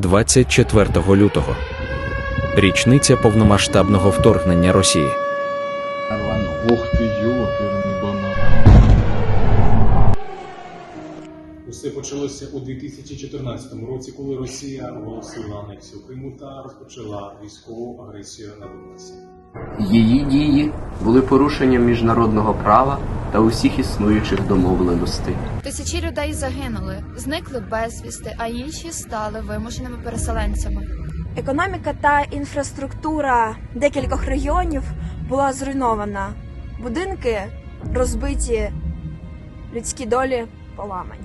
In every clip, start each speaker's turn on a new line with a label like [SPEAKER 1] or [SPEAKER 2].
[SPEAKER 1] 24 лютого. Річниця повномасштабного вторгнення Росії.
[SPEAKER 2] Ух ти, йоперний банан.
[SPEAKER 3] Усе почалося у 2014 році, коли Росія оголосила анексію Криму та розпочала військову агресію на Донбасі.
[SPEAKER 4] Її дії були порушенням міжнародного права та усіх існуючих домовленостей.
[SPEAKER 5] Тисячі людей загинули, зникли безвісти, а інші стали вимушеними переселенцями.
[SPEAKER 6] Економіка та інфраструктура декількох регіонів була зруйнована. Будинки розбиті, людські долі поламані.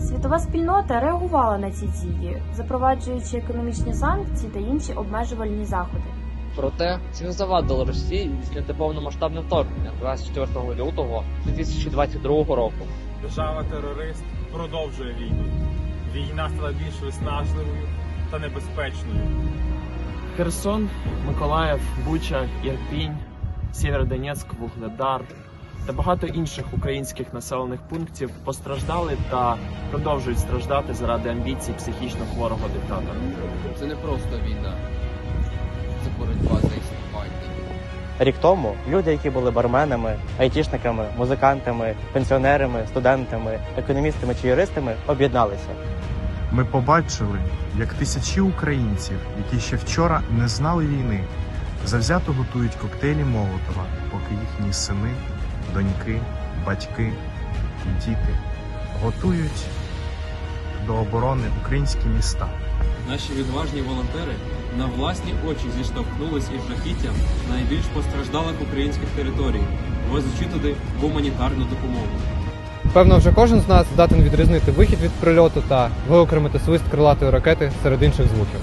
[SPEAKER 7] Світова спільнота реагувала на ці дії, запроваджуючи економічні санкції та інші обмежувальні заходи.
[SPEAKER 8] Проте це не завадило Росії здійснити повномасштабне вторгнення 24 лютого 2022 року.
[SPEAKER 9] Держава-терорист продовжує війну. Війна стала більш виснажливою та небезпечною.
[SPEAKER 10] Херсон, Миколаїв, Буча, Ірпінь, Сєвєродонецьк, Вугледар та багато інших українських населених пунктів постраждали та продовжують страждати заради амбіцій психічно хворого диктатора.
[SPEAKER 4] Це не просто війна, це боротьба за існування.
[SPEAKER 11] Рік тому люди, які були барменами, айтішниками, музикантами, пенсіонерами, студентами, економістами чи юристами, об'єдналися.
[SPEAKER 12] Ми побачили, як тисячі українців, які ще вчора не знали війни, завзято готують коктейлі Молотова, поки їхні сини, доньки, батьки, діти готують до оборони українські міста.
[SPEAKER 13] Наші відважні волонтери на власні очі зіштовхнулись із жахіттям найбільш постраждалих українських територій, возячи туди гуманітарну допомогу.
[SPEAKER 14] Певно, вже кожен з нас здатен відрізнити вихід від прильоту та виокремити свист крилатої ракети серед інших звуків.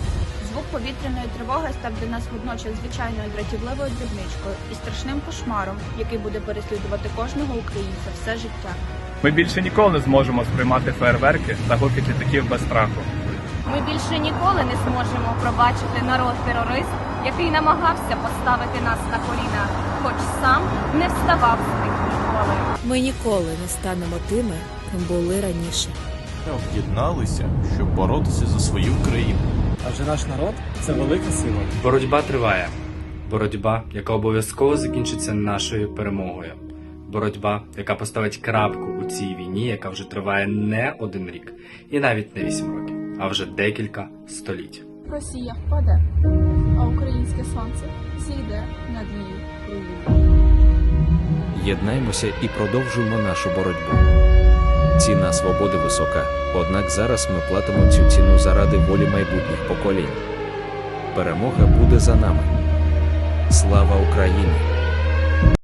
[SPEAKER 5] Звук повітряної тривоги став для нас водночас звичайною дратівливою дрібничкою і страшним кошмаром, який буде переслідувати кожного українця все життя.
[SPEAKER 9] Ми більше ніколи не зможемо сприймати фейерверки та гукіт літаків без страху.
[SPEAKER 7] Ми більше ніколи не зможемо пробачити народ-терорист, який намагався поставити нас на коліна, хоч сам не вставав з них ніколи.
[SPEAKER 15] Ми ніколи не станемо тими, ким були раніше.
[SPEAKER 2] Об'єдналися, щоб боротися за свою країну.
[SPEAKER 14] Адже наш народ це велика сила.
[SPEAKER 16] Боротьба триває. Боротьба, яка обов'язково закінчиться нашою перемогою. Боротьба, яка поставить крапку у цій війні, яка вже триває не один рік, і навіть не вісім років, а вже декілька століть.
[SPEAKER 5] Росія впаде, а українське сонце зійде над її руїною.
[SPEAKER 1] Єднаймося і продовжуємо нашу боротьбу. Ціна свободи висока, однак зараз ми платимо цю ціну заради волі майбутніх поколінь. Перемога буде за нами. Слава Україні!